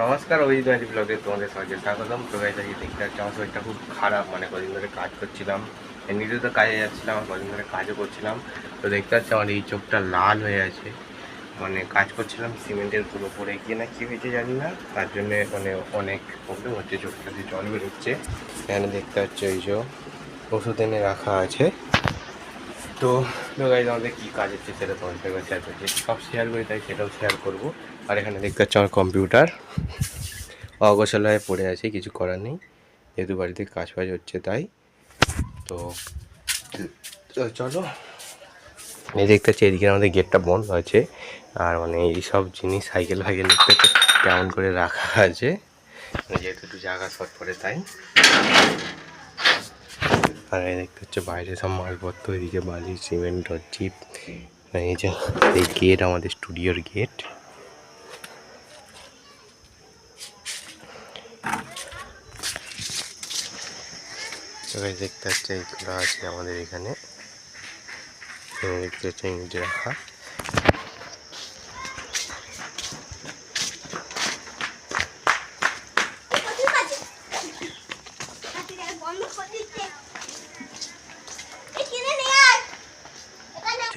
নমস্কার, অভিজিৎ ব্লগে তোমাদের সবাইকে স্বাগতম। তো গাইজ আজকে দেখতে পাচ্ছি আমার শরীরটা খুব খারাপ মানে কদিন ধরে কাজ করছিলাম। এমনিতে তো কাজে যাচ্ছিলাম, আর কদিন ধরে কাজও করছিলাম। তো দেখতে পাচ্ছি আমার এই চোখটা লাল হয়ে আছে। মানে কাজ করছিলাম, সিমেন্টের পুরো পরে গিয়ে না কী হয়েছে জানি না। তার জন্যে মানে অনেক প্রবলেম হচ্ছে, চোখটা দিয়ে জল বেরোচ্ছে। এখানে দেখতে পাচ্ছি ওই যে ওষুধ এনে রাখা আছে। তো গাইজ আমাদের কী কাজ হচ্ছে সেটা তোমাদের সঙ্গে শেয়ার করছি। সব শেয়ার করি, তাই সেটাও শেয়ার করব। আর এখানে দেখতে পাচ্ছি আমার কম্পিউটার অগোছালয়ে পড়ে আছে, কিছু করার নেই। যেহেতু বাড়িতে কাজ ফাজ হচ্ছে তাই। তো চলো। এই দেখতে পাচ্ছি, এদিকে আমাদের গেটটা বন্ধ আছে। আর মানে এই সব জিনিস সাইকেল ফাইকেল দেখতে কেমন করে রাখা আছে। মানে যেহেতু একটু জায়গা শর্ট পড়ে তাই। আর এই দেখতে হচ্ছে বাইরে সব মালপত্র, এদিকে বালি, সিমেন্ট চিপ এই যে, এই গেট আমাদের স্টুডিওর গেট দেখতে হচ্ছে এইগুলো আছে আমাদের এখানে। দেখতে হচ্ছে ইংরেজি রাখা।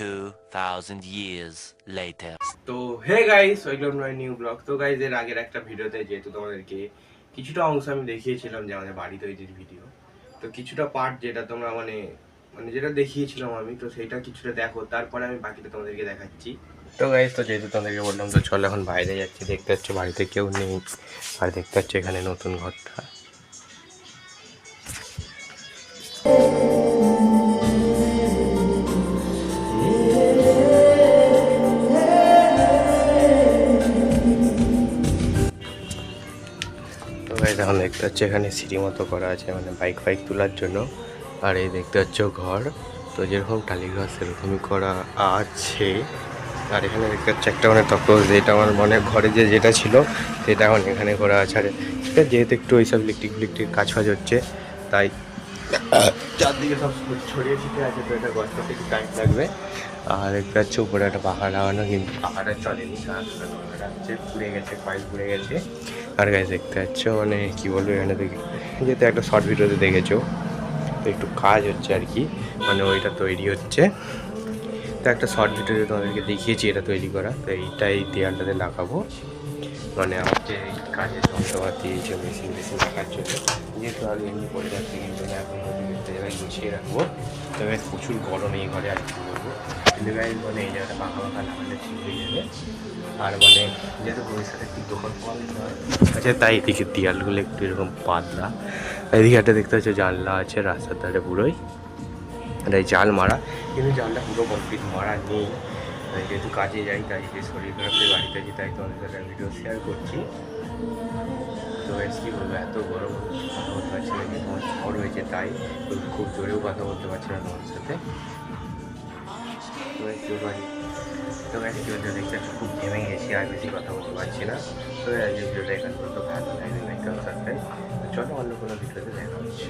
Two thousand years later. তো hey guys welcome to my new blog তো গাইস এর আগের একটা ভিডিওতে যেহেতু তোমাদেরকে কিছুটা অংশ আমি দেখিয়েছিলাম যে আমাদের বাড়ি তৈরির ভিডিও। তো কিছুটা পার্ট যেটা তোমরা মানে মানে যেটা দেখিয়েছিলাম আমি তো সেটা কিছুটা দেখো তারপরে আমি বাকিটা তোমাদেরকে দেখাচ্ছি। তো গাইস তো যেহেতু তোমাদেরকে বললাম তো চলো এখন বাইরে যাচ্ছি দেখতে পাচ্ছ বাড়িতে কেউ নেই আর দেখতে পাচ্ছ এখানে নতুন ঘরটা। এখন দেখতে পাচ্ছ এখানে সিঁড়ি মতো করা আছে মানে বাইক ফাইক তোলার জন্য। আর এই দেখতে পাচ্ছ ঘর। তো যেরকম টালি ঘর সেরকমই করা আছে। আর এখানে দেখতে পাচ্ছ একটা মানে তখন যেটা আমার মনে ঘরে যে যেটা ছিল, সেটা এখন এখানে করা আছে। আর যেহেতু একটু ওইসব ইলেকট্রিক ইলেকট্রিক কাজ ফাজ হচ্ছে, তাই চারদিকে সব ছড়িয়ে ছিটে আছে, তো এটা গছ করতে একটু টাইম লাগবে। আর দেখতে পাচ্ছ উপরে একটা পাহাড় লাগানো, কিন্তু পাখাটা চলেনি হচ্ছে পুড়ে গেছে, কয়েল পুড়ে গেছে। আর গাছ দেখতে পাচ্ছ? মানে কি বলব এখানে দেখে যেহেতু একটা শর্ট ভিডিওতে দেখেছ? তো একটু কাজ হচ্ছে আর কি। মানে ওইটা তৈরি হচ্ছে। তো একটা শর্ট ভিডিওতে তোমাদেরকে দেখিয়েছি এটা তৈরি করা। তো এইটাই দেয়ালটাতে লাগাবো। মানে যে এই কাজের যন্ত্রপাতি, যে মেশিন মেশিন রাখার জন্য যেহেতু আর এমনি পড়ে যাচ্ছে কিন্তু এখন জায়গায় গুছিয়ে রাখব। তবে প্রচুর গরম এই ঘরে আর কি বলব। কিন্তু গাই মানে এই জায়গাটা পাখা পাখা লাগালে ঠিক হয়ে যাবে আর মানে যেহেতু ভবিষ্যতে একটু দোকান আছে তাই এদিকে দেয়ালগুলো একটু এরকম পাতলা। এদিকে একটা দেখতে পাচ্ছ, জানলা আছে রাস্তার ধারে পুরোই। আর এই জাল মারা, কিন্তু জালটা পুরো কমপ্লিট মারা নেই। তাই যেহেতু কাজে যাই, তাই যে শরীর খারাপ বাড়িতে আছি তাই তোমাদের সাথে ভিডিও শেয়ার করছি। তো কি বলব এত গরম, কথা বলতে পারছি না কিন্তু ঝড় হয়েছে, তাই খুব জোরেও কথা বলতে পারছি না তোমার সাথে। তো একটু বাড়ি তো গাইস ভিডিওটা দেখতে একটু খুব ঘেমে গেছি, আর বেশি কথা বলতে পারছি না। তো আজকে ভিডিওটা এখান পর্যন্ত ভালো লাগে লাইক সাবস্ক্রাইব চলো অন্য কোনো ভিডিওতে দেখা হচ্ছে।